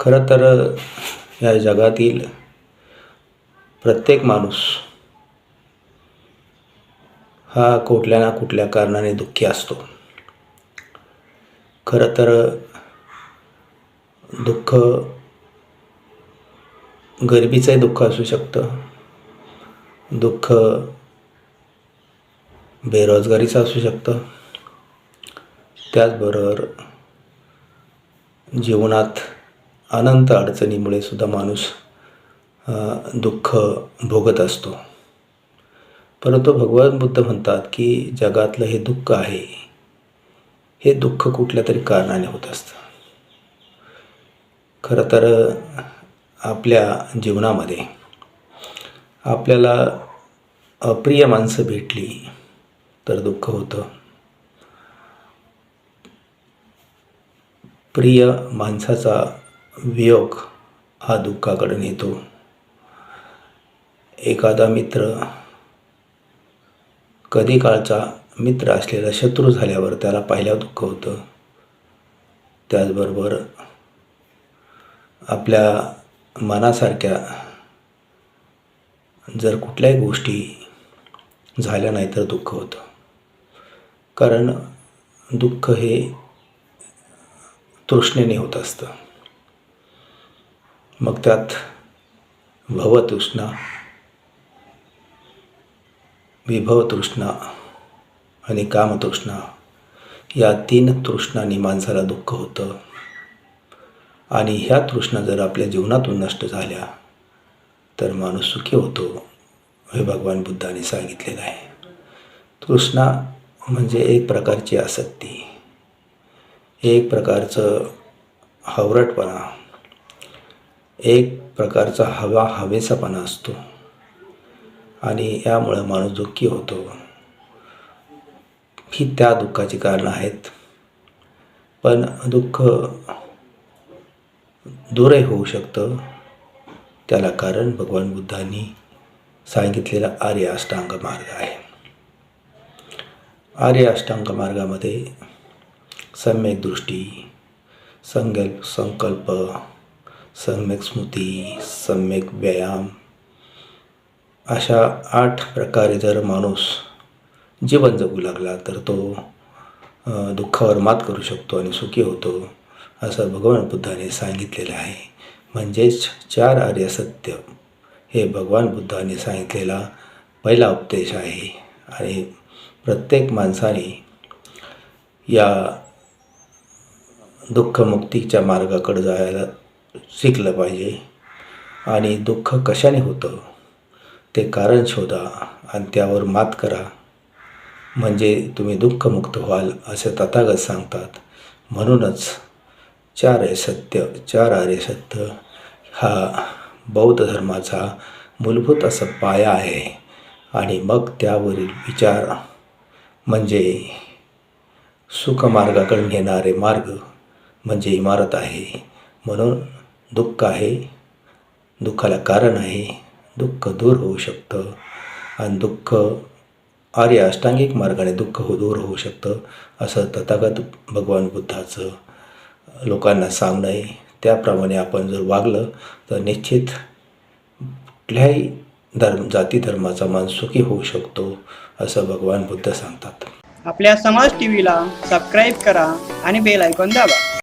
खरं तर या जगातील प्रत्येक माणूस हा कुठल्या ना कुठल्या कारणाने दुःखी असतो. खरं तर दुःख गरिबीचंही दुःख असू शकतं. दुःख बेरोजगारीचं असू शकतं. त्याचबरोबर जीवनात अनंत अडचणीमुळे सुद्धा माणूस दुःख भोगत असतो. परंतु भगवान बुद्ध म्हणतात की जगातलं हे दुःख आहे हे दुःख कुठल्या तरी कारणाने होत असतं. खरं तर आपल्या जीवनामध्ये आपल्याला अप्रिय माणसं भेटली तर दुःख होतं. प्रिय माणसाचा वियोग हा दुःखाकडे नेतो. एखादा मित्र कधी काळचा मित्र असलेला शत्रू झाल्यावर त्याला पाहिल्यावर दुःख होतं. त्याचबरोबर आपल्या मनासारख्या जर कुठल्याही गोष्टी झाल्या नाही तर दुःख होतं. कारण दुःख हे तृष्णेने होत असतं. मग त्यात भवतृष्णा विभवतृष्णा आणि कामतृष्णा या तीन तृष्णांनी माणसाला दुःख होतं. आणि ह्या तृष्णा जर आपल्या जीवनातून नष्ट झाल्या तर माणूस सुखी होतो हे भगवान बुद्धाने सांगितलेलं आहे. तृष्णा म्हणजे एक प्रकारची आसक्ती. एक प्रकारचं हवरटपणा एक प्रकारचा हवा हवेचापणा असतो. आणि यामुळं माणूस दुःखी होतो. ही त्या दुःखाची कारणं आहेत. पण दुःख दूरही होऊ शकतं. त्याला कारण भगवान बुद्धांनी सांगितलेला आर्य अष्टांग मार्ग आहे. आर्य अष्टांग मार्गामध्ये सम्यक दृष्टी संकल्प संकल्प सम्यक स्मृती सम्यक व्यायाम अशा आठ प्रकारे जर माणूस जीवन जगू लागला तर तो दुःखावर मात करू शकतो आणि सुखी होतो असं भगवान बुद्धाने सांगितलेलं आहे. म्हणजेच चार आर्य सत्य हे भगवान बुद्धाने सांगितलेला पहिला उपदेश आहे. आणि प्रत्येक माणसाने या दुःखमुक्तीच्या मार्गाकडे जायला शिकलं पाहिजे. आणि दुःख कशाने होतं? ते कारण शोधा आणि त्यावर मात करा. म्हणजे तुम्ही दुःखमुक्त व्हाल असे तथागत सांगतात. म्हणूनच चार आहे सत्य चार आर्य सत्य हा बौद्ध धर्माचा मूलभूत असा पाया आहे. आणि मग त्यावरील विचार म्हणजे सुखमार्गाकडे नेणारे मार्ग म्हणजे इमारत आहे. म्हणून दुःख आहे. दुःखाला कारण आहे. दुःख दूर होऊ शकतं. आणि दुःख आर्य अष्टांगिक मार्गाने दुःख हो दूर होऊ शकतं असं तथागत भगवान बुद्धाचं लोकांना सांगणं आहे. त्याप्रमाणे आपण जर वागलं तर निश्चित कुठल्याही धर्म जाती धर्माचा मान सुखी होऊ शकतो असं भगवान बुद्ध सांगतात. आपल्या समाज टीव्हीला सबस्क्राईब करा आणि बेल ऐकून दाबा.